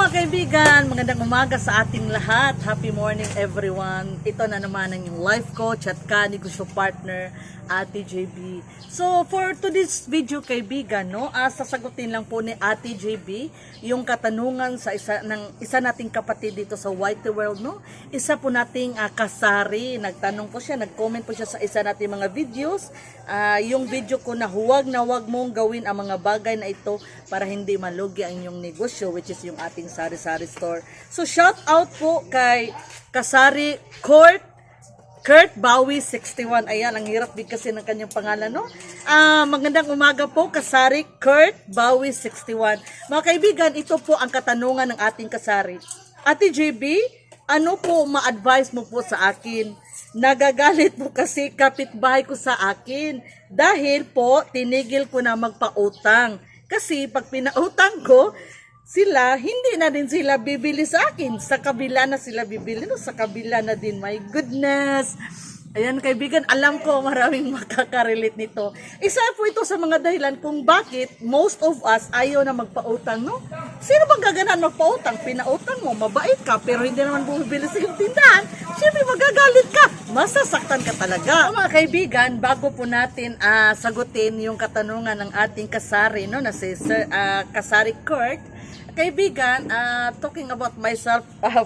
mga kaibigan, magandang umaga sa ating lahat. Happy morning everyone. Ito na naman ang life coach at ka-negosyo partner, Ate JB. So for today's video kaibigan, no, ah, sasagutin lang po ni Ate JB yung katanungan sa isa ng isa nating kapatid dito sa White World, no. Isa po nating ah, kasari, nagtanong po siya, nag-comment po siya sa isa nating mga videos. Ah, yung video ko na huwag na huwag mong gawin ang mga bagay na ito para hindi malugi ang inyong negosyo which is yung ating sari-sari store. So shout out po kay Kasari Court Kurt Bowie 61. Ayan, ang hirap din kasi ng kanyang pangalan, no? Ah, magandang umaga po, Kasari Kurt Bowie 61. Mga kaibigan, ito po ang katanungan ng ating kasari. Ate JB, ano po ma-advise mo po sa akin? Nagagalit po kasi kapitbahay ko sa akin dahil po tinigil ko na magpautang. Kasi pag pinautang ko, sila, hindi na din sila bibili sa akin. Sa kabila na sila bibili. No? Sa kabila na din. My goodness. Ayan, kaibigan, alam ko maraming makaka-relate nito. Isa po ito sa mga dahilan kung bakit most of us ayaw na magpautang, no? Sino bang gaganahan magpautang? Pinautang mo, mabait ka, pero hindi naman bumibili sa iyong tindahan. Siyempre, magagalit ka. Masasaktan ka talaga. So, mga kaibigan, bago po natin ah, sagutin yung katanungan ng ating kasari, no? Na si Sir, ah, Kasari Kurt, Kaibigan, ah, talking about myself ah,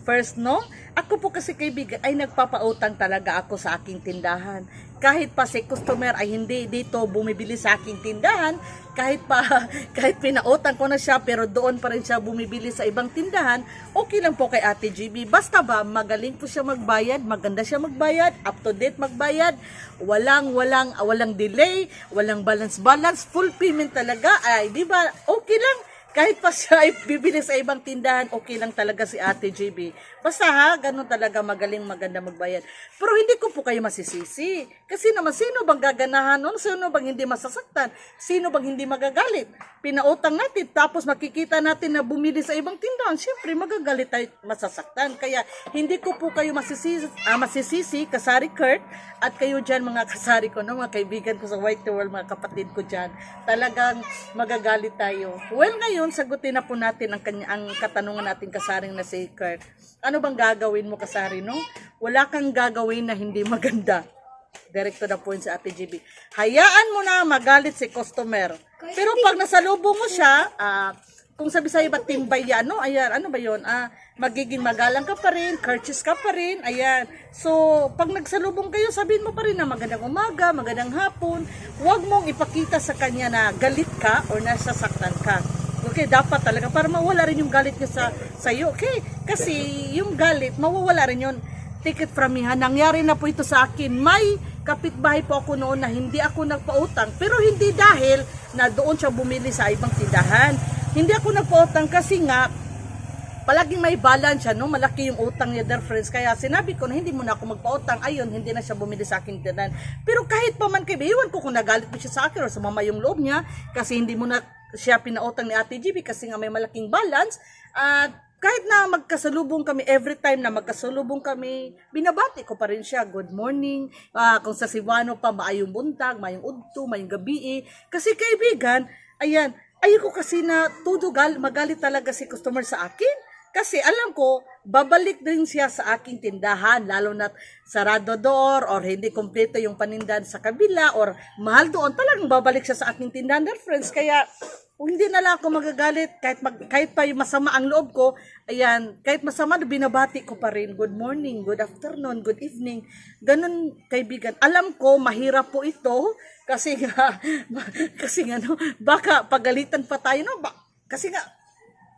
first, no? Ako po kasi kaibigan ay nagpapautang talaga ako sa aking tindahan. Kahit pa si customer ay hindi dito bumibili sa aking tindahan, kahit pa kahit pinautang ko na siya pero doon pa rin siya bumibili sa ibang tindahan, okay lang po kay Ate GB. Basta ba magaling po siya magbayad, maganda siya magbayad, up to date magbayad, walang walang walang delay, walang balance balance, full payment talaga. Ay, di ba? Okay lang kahit pa siya ay bibili sa ibang tindahan, okay lang talaga si Ate JB. Basta ha, ganun talaga magaling maganda magbayad. Pero hindi ko po kayo masisisi. Kasi naman, sino bang gaganahan nun? Sino bang hindi masasaktan? Sino bang hindi magagalit? Pinautang natin, tapos makikita natin na bumili sa ibang tindahan. Siyempre, magagalit tayo, masasaktan. Kaya, hindi ko po kayo masisisi, ah, masisisi kasari Kurt, at kayo dyan mga kasari ko, no? mga kaibigan ko sa White World, mga kapatid ko dyan. Talagang magagalit tayo. Well, ngayon, sagutin na po natin ang, kanya, ang katanungan natin kasaring na si Kurt. Ano bang gagawin mo kasari, no? Wala kang gagawin na hindi maganda. Direct to the point sa Ate GB. Hayaan mo na magalit si customer. Pero pag nasalubong mo siya, ah, kung sabi sa'yo ba timbay yan, no? Ayan, ano ba yon Ah, magiging magalang ka pa rin, courteous ka pa rin, ayan. So, pag nagsalubong kayo, sabihin mo pa rin na magandang umaga, magandang hapon. Huwag mong ipakita sa kanya na galit ka or nasasaktan ka. Okay, dapat talaga para mawala rin yung galit niya sa sa'yo. Okay, kasi yung galit, mawawala rin yun. Take it from me ha. Nangyari na po ito sa akin. May kapitbahay po ako noon na hindi ako nagpautang. Pero hindi dahil na doon siya bumili sa ibang tindahan. Hindi ako nagpautang kasi nga palaging may balance siya, no? Malaki yung utang niya, dear friends. Kaya sinabi ko na hindi mo na ako magpautang. Ayun, hindi na siya bumili sa akin tindahan. Pero kahit pa man kayo, iwan ko kung nagalit mo siya sa akin or sumama yung loob niya kasi hindi mo na siya pinautang ni Ate GB kasi nga may malaking balance. At kahit na magkasalubong kami, every time na magkasalubong kami, binabati ko pa rin siya, good morning, Ah, kung sa Cebuano pa, maayong buntag, maayong udto, maayong gabi. Kasi kaibigan, ayan, ayoko kasi na tudugal, magalit talaga si customer sa akin. Kasi alam ko, babalik din siya sa aking tindahan, lalo na sarado door or hindi kompleto yung panindahan sa kabila or mahal doon, talagang babalik siya sa aking tindahan. Dear friends, kaya hindi na lang ako magagalit, kahit, mag, kahit pa yung masama ang loob ko, ayan, kahit masama, binabati ko pa rin, good morning, good afternoon, good evening. Ganun, kaibigan. Alam ko, mahirap po ito, kasi nga, kasi nga, no, baka pagalitan pa tayo, no, ba, kasi nga,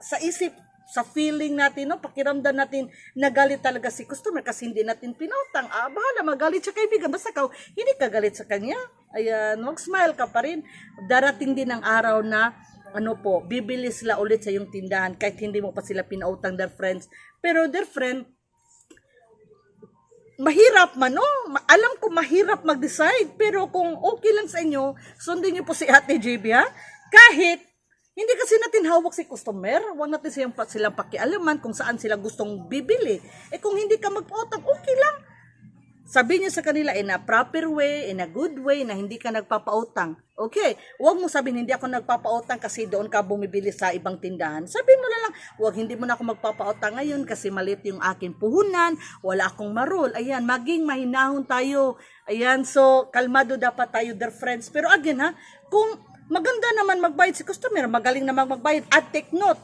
sa isip, sa feeling natin, no, pakiramdam natin, nagalit talaga si customer kasi hindi natin pinautang. Ah, bahala, magalit siya kaibigan. Basta ka, hindi ka galit sa kanya. Ayan, mag-smile ka pa rin. Darating din ang araw na, ano po, bibili sila ulit sa yung tindahan kahit hindi mo pa sila pinautang their friends. Pero their friend, mahirap man, no? Alam ko mahirap mag-decide, pero kung okay lang sa inyo, sundin niyo po si Ate JB, ha? Kahit hindi kasi natin hawak si customer, huwag natin silang, silang pakialaman kung saan sila gustong bibili. Eh kung hindi ka magpautang, okay lang. Sabihin niyo sa kanila in a proper way, in a good way, na hindi ka nagpapautang. Okay, huwag mo sabihin hindi ako nagpapautang kasi doon ka bumibili sa ibang tindahan. Sabihin mo na lang, huwag hindi mo na ako magpapautang ngayon kasi malit yung akin puhunan, wala akong marol. Ayan, maging mahinahon tayo. Ayan, so kalmado dapat tayo, dear friends. Pero again ha, kung maganda naman magbayad si customer, magaling naman magbayad, at take note,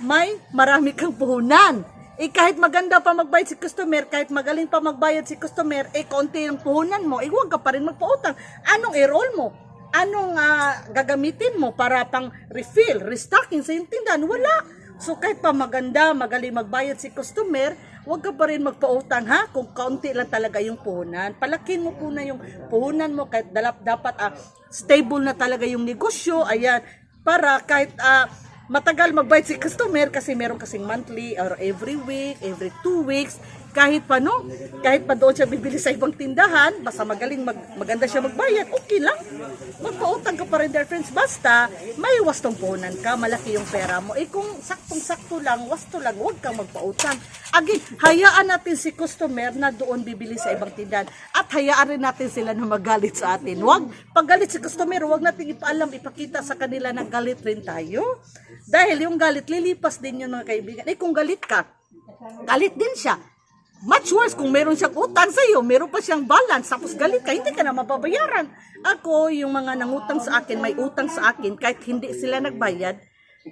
may marami kang puhunan. Eh kahit maganda pa magbayad si customer, kahit magaling pa magbayad si customer, eh konti yung puhunan mo, eh huwag ka pa rin magpautang. Anong i-roll mo? Anong ah, gagamitin mo para pang refill, restocking sa yung tindahan? Wala. So kahit pa maganda, magaling magbayad si customer, huwag ka pa rin magpautang ha, kung kaunti lang talaga yung puhunan. Palakin mo po na yung puhunan mo kahit dalap, dapat ah, stable na talaga yung negosyo, ayan, para kahit ah, matagal magbayad si customer kasi meron kasing monthly or every week, every two weeks, kahit pa no, kahit pa doon siya bibili sa ibang tindahan, basta magaling, mag, maganda siya magbayad, okay lang. Magpautang ka pa rin dear friends, basta may wastong puhunan ka, malaki yung pera mo. Eh kung saktong-sakto lang, wasto lang, huwag kang magpautang. Again, hayaan natin si customer na doon bibili sa ibang tindahan at hayaan rin natin sila na magalit sa atin. Huwag, pag galit si customer, huwag natin ipaalam, ipakita sa kanila na galit rin tayo. Dahil yung galit, lilipas din yun mga kaibigan. Eh kung galit ka, galit din siya. Much worse kung meron siyang utang sa iyo, meron pa siyang balance, tapos galit ka, hindi ka na mababayaran. Ako, yung mga nangutang sa akin, may utang sa akin, kahit hindi sila nagbayad,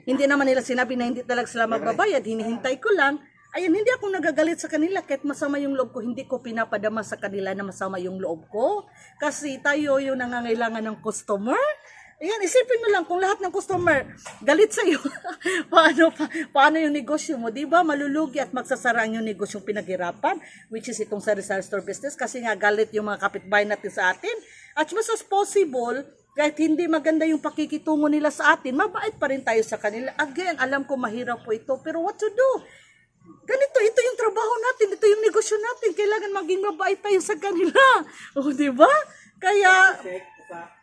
hindi naman nila sinabi na hindi talaga sila magbabayad, hinihintay ko lang, ayun, hindi ako nagagalit sa kanila kahit masama yung loob ko, hindi ko pinapadama sa kanila na masama yung loob ko. Kasi tayo yung nangangailangan ng customer. Ayan, isipin mo lang kung lahat ng customer galit sa iyo. paano pa, paano yung negosyo mo, 'di ba? Malulugi at magsasara ang yung negosyong pinaghirapan, which is itong sa Rizal Store business kasi nga galit yung mga kapitbahay natin sa atin. At mas as possible, kahit hindi maganda yung pakikitungo nila sa atin, mabait pa rin tayo sa kanila. Again, alam ko mahirap po ito, pero what to do? Ganito, ito yung trabaho natin, ito yung negosyo natin. Kailangan maging mabait tayo sa kanila. O, di ba? Kaya,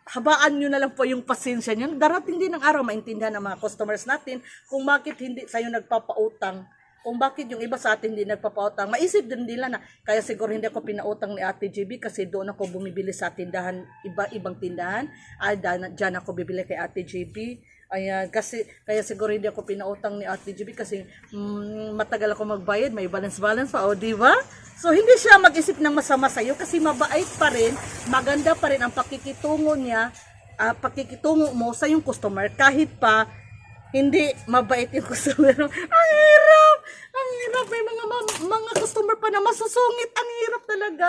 habaan nyo na lang po yung pasensya nyo. Darating din ng araw, maintindihan ng mga customers natin kung bakit hindi sa'yo nagpapautang. Kung bakit yung iba sa atin hindi nagpapautang. Maisip din nila na, kaya siguro hindi ako pinautang ni Ate JB kasi doon ako bumibili sa tindahan, iba-ibang tindahan. Ay, dyan ako bibili kay Ate JB. Ayan, kasi, kaya siguro hindi ako pinautang ni Ate JB kasi mm, matagal ako magbayad, may balance-balance pa, o di ba? So, hindi siya mag-isip ng masama sa'yo kasi mabait pa rin, maganda pa rin ang pakikitungo niya, ah, pakikitungo mo sa yung customer kahit pa hindi mabait yung customer. ang hirap! Ang hirap! May mga mga customer pa na masusungit. Ang hirap talaga.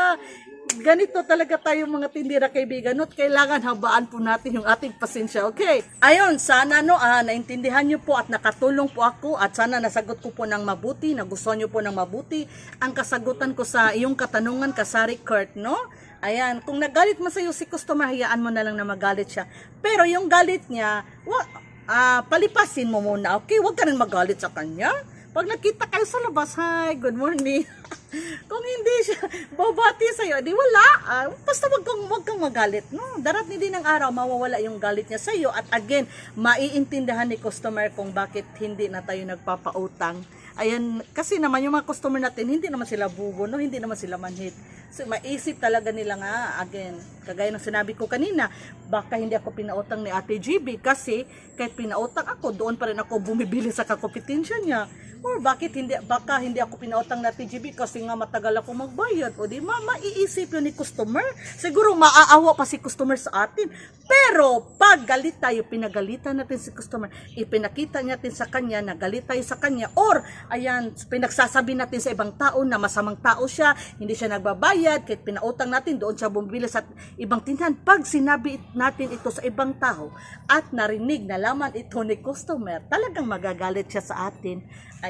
Ganito talaga tayo mga tindira kaibigan. Not kailangan habaan po natin yung ating pasensya. Okay? Ayun, sana no, ah, naintindihan nyo po at nakatulong po ako at sana nasagot ko po ng mabuti, nagustuhan nyo po ng mabuti ang kasagutan ko sa iyong katanungan, Kasari Kurt, no? Ayan, kung nagalit mo sa'yo si customer, hayaan mo na lang na magalit siya. Pero yung galit niya, wa, ah, palipasin mo muna, okay? Huwag ka rin magalit sa kanya. Pag nakita kayo sa labas, hi, good morning. kung hindi siya babati sa'yo, di wala. Ah, basta wag kang, wag kang magalit. No? Darating din ng araw, mawawala yung galit niya sa'yo. At again, maiintindihan ni customer kung bakit hindi na tayo nagpapautang. Ayan, kasi naman yung mga customer natin, hindi naman sila bubo, no? hindi naman sila manhit. So, maisip talaga nila nga, again, kagaya ng sinabi ko kanina, baka hindi ako pinautang ni Ate GB kasi kahit pinautang ako, doon pa rin ako bumibili sa kakompetensya niya. Or bakit hindi, baka hindi ako pinautang ni Ate GB kasi nga matagal ako magbayad. O di, ma, maiisip yun ni customer. Siguro maaawa pa si customer sa atin. Pero, pag galit tayo, pinagalitan natin si customer, ipinakita natin sa kanya na galit tayo sa kanya, or, ayan, pinagsasabi natin sa ibang tao na masamang tao siya, hindi siya nagbabayad, kahit pinautang natin, doon siya bumibili sa ibang tindahan. Pag sinabi natin ito sa ibang tao, at narinig, nalaman ito ni customer, talagang magagalit siya sa atin.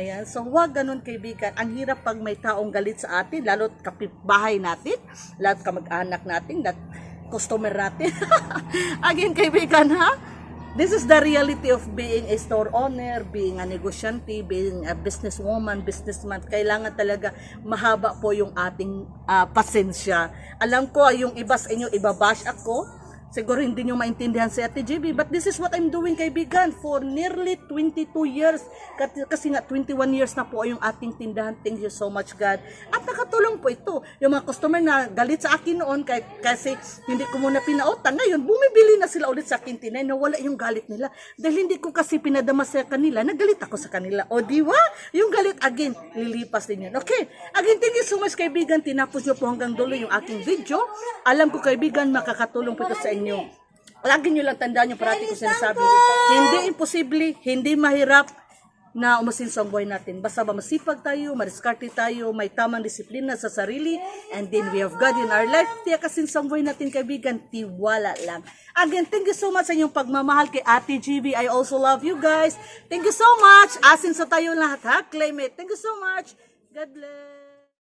Ayan, so huwag ganun kaibigan. Ang hirap pag may taong galit sa atin, lalo kapitbahay natin, lalo kamag-anak natin, that customer natin. Again, kaibigan, ha? This is the reality of being a store owner, being a negosyante, being a businesswoman, businessman. Kailangan talaga mahaba po yung ating ah, pasensya. Alam ko, yung iba sa inyo, ibabash ako. Siguro hindi nyo maintindihan si Ate JB, but this is what I'm doing, kaibigan, for nearly 22 years. Kasi, nga, 21 years na po yung ating tindahan. Thank you so much, God. At nakatulong po ito. Yung mga customer na galit sa akin noon kasi hindi ko muna pinautang. Ngayon, bumibili na sila ulit sa akin tinay na wala yung galit nila. Dahil hindi ko kasi pinadama sa kanila, nagalit ako sa kanila. O di ba? Yung galit again, lilipas din yun. Okay. Again, thank you so much kaibigan. Tinapos nyo po hanggang dulo yung aking video. Alam ko kaibigan, makakatulong po ito sa inyo. Lagi nyo lang tandaan yung parati ko sinasabi. Hindi imposible, hindi mahirap, na umasin sa buhay natin. Basta ba masipag tayo, mariskarte tayo, may tamang disiplina sa sarili, and then we have God in our life. Tiya kasi sa buhay natin, kaibigan, tiwala lang. Again, thank you so much sa inyong pagmamahal kay Ate GB. I also love you guys. Thank you so much. Asin sa tayo lahat, ha? Claim it. Thank you so much. God bless.